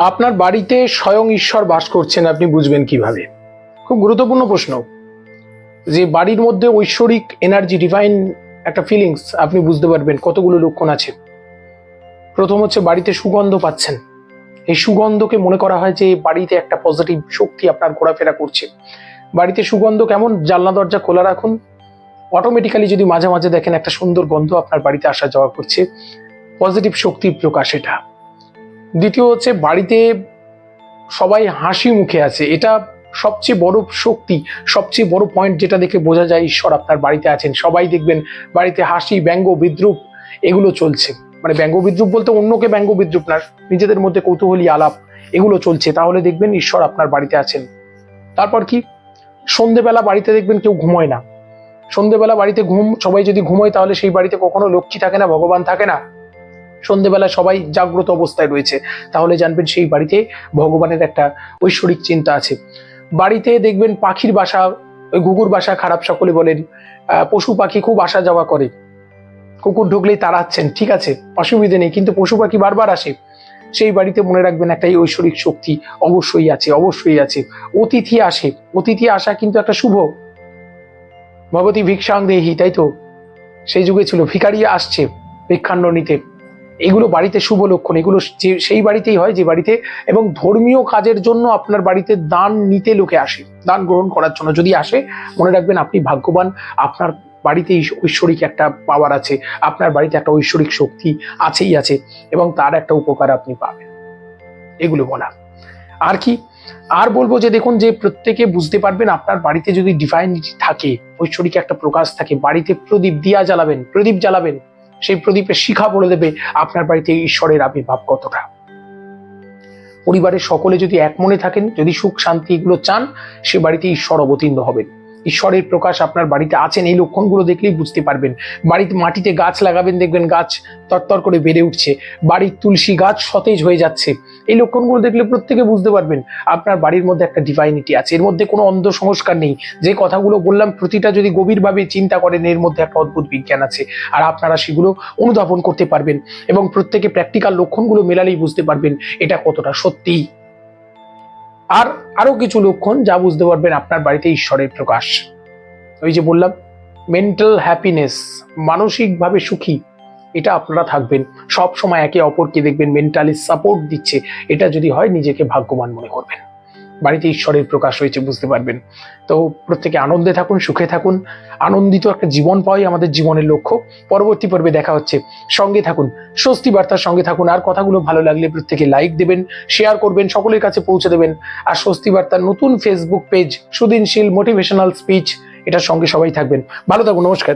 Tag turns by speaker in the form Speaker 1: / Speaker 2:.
Speaker 1: আপনার বাড়িতে স্বয়ং ঈশ্বর বাস করছেন আপনি বুঝবেন কীভাবে? খুব গুরুত্বপূর্ণ প্রশ্ন। যে বাড়ির মধ্যে ঐশ্বরিক এনার্জি ডিভাইন একটা ফিলিংস আপনি বুঝতে পারবেন কতগুলো লক্ষণ আছে। প্রথম হচ্ছে বাড়িতে সুগন্ধ পাচ্ছেন। এই সুগন্ধকে মনে করা হয় যে বাড়িতে একটা পজিটিভ শক্তি আপনার ঘোরাফেরা করছে। বাড়িতে সুগন্ধ কেমন? জানলা, দরজা খোলা রাখুন। অটোমেটিক্যালি যদি মাঝে মাঝে দেখেন একটা সুন্দর গন্ধ আপনার বাড়িতে আসা যাওয়া করছে পজিটিভ শক্তির প্রকাশ এটা। দ্বিতীয় হচ্ছে বাড়িতে সবাই হাসি মুখে আছে। এটা সবচেয়ে বড় শক্তি, সবচেয়ে বড় পয়েন্ট যেটা দেখে বোঝা যায় ঈশ্বর আপনার বাড়িতে আছেন। সবাই দেখবেন বাড়িতে হাসি, ব্যঙ্গ, বিদ্রুপ এগুলো চলছে। মানে ব্যঙ্গ, বিদ্রুপ বলতে অন্যকে ব্যঙ্গ, বিদ্রুপ না, নিজেদের মধ্যে কৌতূহলী আলাপ এগুলো চলছে। তাহলে দেখবেন ঈশ্বর আপনার বাড়িতে আছেন। তারপর কি? সন্ধেবেলা বাড়িতে দেখবেন কেউ ঘুমোয় না। সন্ধেবেলা বাড়িতে ঘুম, সবাই যদি ঘুমোয় তাহলে সেই বাড়িতে কখনো লক্ষ্মী থাকে না, ভগবান থাকে না। সন্ধেবেলা সবাই জাগ্রত অবস্থায় রয়েছে। তাহলে জানবেন সেই বাড়িতে ভগবানের একটা ঐশ্বরিক চিন্তা আছে। বাড়িতে দেখবেন পাখির বাসা, ওই ঘুঘুর বাসা খারাপ সকলে বলেন। পশু পাখি খুব আসা যাওয়া করে। কুকুর ঢুকলেই তাড়াচ্ছেন, ঠিক আছে, অসুবিধে নেই, কিন্তু পশু পাখি বারবার আসে। সেই বাড়িতে মনে রাখবেন একটা ঐশ্বরিক শক্তি অবশ্যই আছে অবশ্যই আছে। অতিথি আসে, অতিথি আসা কিন্তু একটা শুভ। ভগবতী ভিক্ষাং দেহি, তাই তো? সেই যুগে ছিল ভিখারি আসছে ভিক্ষান্ন নিতে। এগুলো বাড়িতে শুভ লক্ষণ, এগুলো সেই বাড়িতেই হয় যে বাড়িতে, এবং ধর্মীয় কাজের জন্য আপনার বাড়িতে দান নিতে লোকে আসে, দান গ্রহণ করার জন্য যদি আসে, মনে রাখবেন আপনি ভাগ্যবান, আপনার বাড়িতে ঐশ্বরিক একটা পাওয়ার আছে, আপনার বাড়িতে একটা ঐশ্বরিক শক্তি আছেই আছে, এবং তার একটা উপকার আপনি পাবেন। এগুলো বলা। আর কি? আর বলব যে দেখুন যে প্রত্যেকে বুঝতে পারবেন আপনার বাড়িতে যদি ডিভাইনিটি থাকে, ঐশ্বরিক একটা প্রকাশ থাকে, বাড়িতে প্রদীপ দিয়া জ্বালাবেন, প্রদীপ জ্বালাবেন সেই প্রদীপের শিখা বলে দেবে আপনার বাড়িতে ঈশ্বরের আবির্ভাব কতটা? পরিবারের সকলে যদি এক মনে থাকেন, যদি সুখ শান্তি এগুলো চান, সে বাড়িতে ঈশ্বর অবতীর্ণ হবেন। ঈশ্বরের প্রকাশ আপনার বাড়িতে আছেন, এই লক্ষণগুলো দেখলেই বুঝতে পারবেন। বাড়িতে মাটিতে গাছ লাগাবেন, দেখবেন গাছ তরতর করে বেড়ে উঠছে। বাড়ির তুলসী গাছ সতেজ হয়ে যাচ্ছে। এই লক্ষণগুলো দেখলে প্রত্যেকে বুঝতে পারবেন, আপনার বাড়ির মধ্যে একটা ডিভাইনিটি আছে। এর মধ্যে কোনো অন্ধ সংস্কার নেই। যে কথাগুলো বললাম, প্রতিটা যদি গভীরভাবে চিন্তা করেন, এর মধ্যে একটা অদ্ভুত বিজ্ঞান আছে। আর আপনারা সেগুলো অনুধাবন করতে পারবেন এবং প্রত্যেকে প্র্যাকটিক্যাল লক্ষণগুলো মেলালেই বুঝতে পারবেন, এটা কতটা সত্যি। আর আরও কিছু লক্ষণ যা বুঝতে পারবেন আপনার বাড়িতে ঈশ্বরের প্রকাশ। ওই যে বললাম মেন্টাল হ্যাপিনেস মানসিকভাবে সুখী, এটা আপনারা থাকবেন। সব সময় একে অপরকে দেখবেন মেন্টালি সাপোর্ট দিচ্ছে। এটা যদি হয়, নিজেকে ভাগ্যবান মনে করবেন। বাড়িতে ঈশ্বরের প্রকাশ হয়েছে, বুঝতে পারবেন। তো প্রত্যেকে আনন্দে থাকুন, সুখে থাকুন। আনন্দিত একটা জীবন পাওয়াই আমাদের জীবনের লক্ষ্য। পরবর্তী পর্বে দেখা হচ্ছে। সঙ্গে থাকুন, স্বস্তি বার্তার সঙ্গে থাকুন। আর কথাগুলো ভালো লাগলে প্রত্যেকে লাইক দেবেন শেয়ার করবেন, সকলের কাছে পৌঁছে দেবেন। আর স্বস্তি বার্তার নতুন ফেসবুক পেজ সুদিনশীল মোটিভেশনাল স্পিচ এটার সঙ্গে সবাই থাকবেন। ভালো থাকুন, নমস্কার।